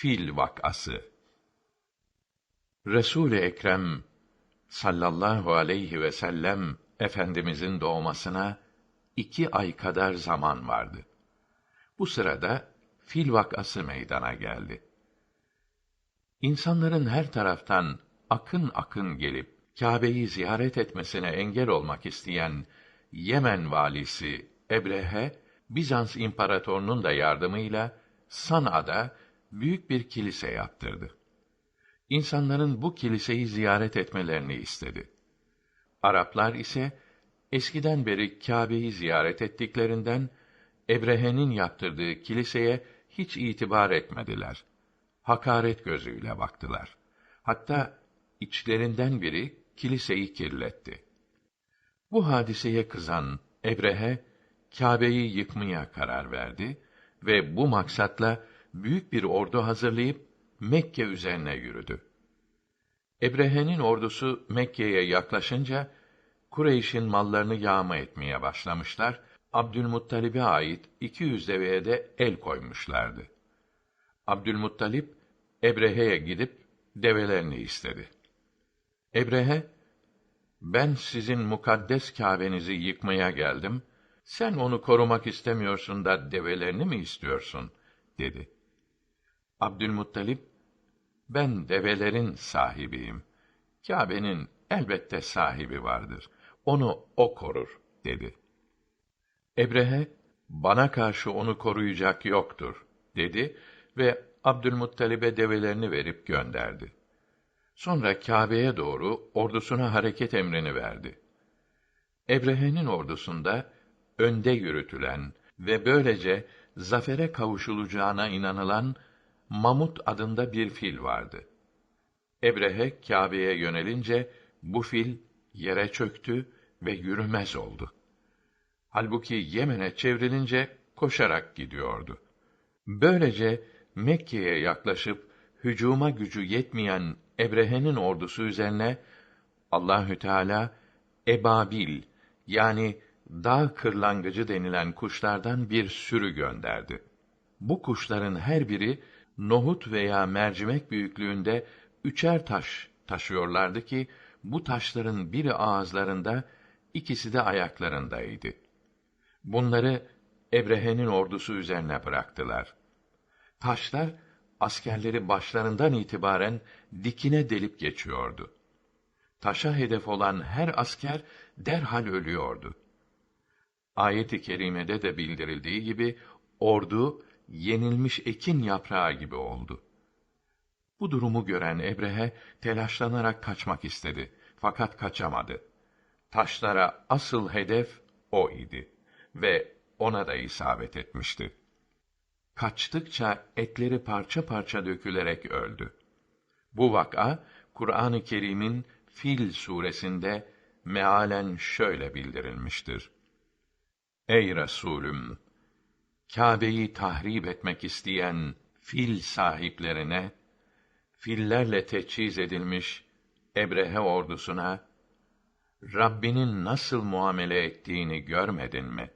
Fil vakası Resul-i Ekrem sallallahu aleyhi ve sellem efendimizin doğmasına iki ay kadar zaman vardı. Bu sırada fil vakası meydana geldi. İnsanların her taraftan akın akın gelip Kâbe'yi ziyaret etmesine engel olmak isteyen Yemen valisi Ebrehe, Bizans imparatorunun da yardımıyla Sana'da büyük bir kilise yaptırdı. İnsanların bu kiliseyi ziyaret etmelerini istedi. Araplar ise eskiden beri Kâbe'yi ziyaret ettiklerinden Ebrehe'nin yaptırdığı kiliseye hiç itibar etmediler. Hakaret gözüyle baktılar. Hatta içlerinden biri kiliseyi kirletti. Bu hadiseye kızan Ebrehe Kâbe'yi yıkmaya karar verdi ve bu maksatla büyük bir ordu hazırlayıp Mekke üzerine yürüdü. Ebrehe'nin ordusu Mekke'ye yaklaşınca Kureyş'in mallarını yağma etmeye başlamışlar. Abdülmuttalib'e ait 200 deveye de el koymuşlardı. Abdülmuttalip Ebrehe'ye gidip develerini istedi. Ebrehe, ben sizin mukaddes Kâbenizi yıkmaya geldim. Sen onu korumak istemiyorsun da develerini mi istiyorsun? dedi. Abdülmuttalip, ben develerin sahibiyim. Kâbe'nin elbette sahibi vardır. Onu o korur, dedi. Ebrehe, bana karşı onu koruyacak yoktur, dedi ve Abdülmuttalib'e develerini verip gönderdi. Sonra Kâbe'ye doğru ordusuna hareket emrini verdi. Ebrehe'nin ordusunda önde yürütülen ve böylece zafere kavuşulacağına inanılan Mamut adında bir fil vardı. Ebrehe Kâbe'ye yönelince bu fil yere çöktü ve yürümez oldu. Halbuki Yemen'e çevrilince koşarak gidiyordu. Böylece Mekke'ye yaklaşıp hücuma gücü yetmeyen Ebrehe'nin ordusu üzerine Allahü Teala ebabil yani dağ kırlangıcı denilen kuşlardan bir sürü gönderdi. Bu kuşların her biri nohut veya mercimek büyüklüğünde üçer taş taşıyorlardı ki bu taşların biri ağızlarında, ikisi de ayaklarındaydı. Bunları Ebrehe'nin ordusu üzerine bıraktılar. Taşlar askerleri başlarından itibaren dikine delip geçiyordu. Taşa hedef olan her asker derhal ölüyordu. Ayet-i kerimede de bildirildiği gibi ordu yenilmiş ekin yaprağı gibi oldu. Bu durumu gören Ebrehe telaşlanarak kaçmak istedi fakat kaçamadı. Taşlara asıl hedef o idi ve ona da isabet etmişti. Kaçtıkça etleri parça parça dökülerek öldü. Bu vaka Kur'an-ı Kerim'in Fil suresinde mealen şöyle bildirilmiştir. Ey Resulüm! Kâbe'yi tahrip etmek isteyen fil sahiplerine, fillerle teçhiz edilmiş Ebrehe ordusuna, Rabbinin nasıl muamele ettiğini görmedin mi?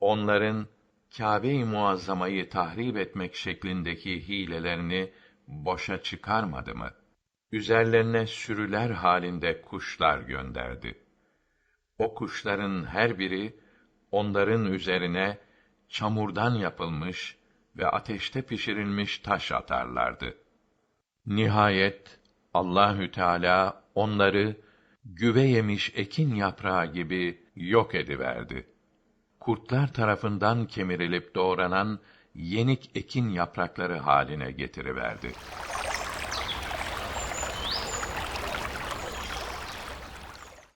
Onların Kâbe-i Muazzama'yı tahrip etmek şeklindeki hilelerini boşa çıkarmadı mı? Üzerlerine sürüler halinde kuşlar gönderdi. O kuşların her biri onların üzerine çamurdan yapılmış ve ateşte pişirilmiş taş atarlardı. Nihayet Allahü Teala onları güve yemiş ekin yaprağı gibi yok ediverdi. Kurtlar tarafından kemirilip doğranan yenik ekin yaprakları haline getiriverdi.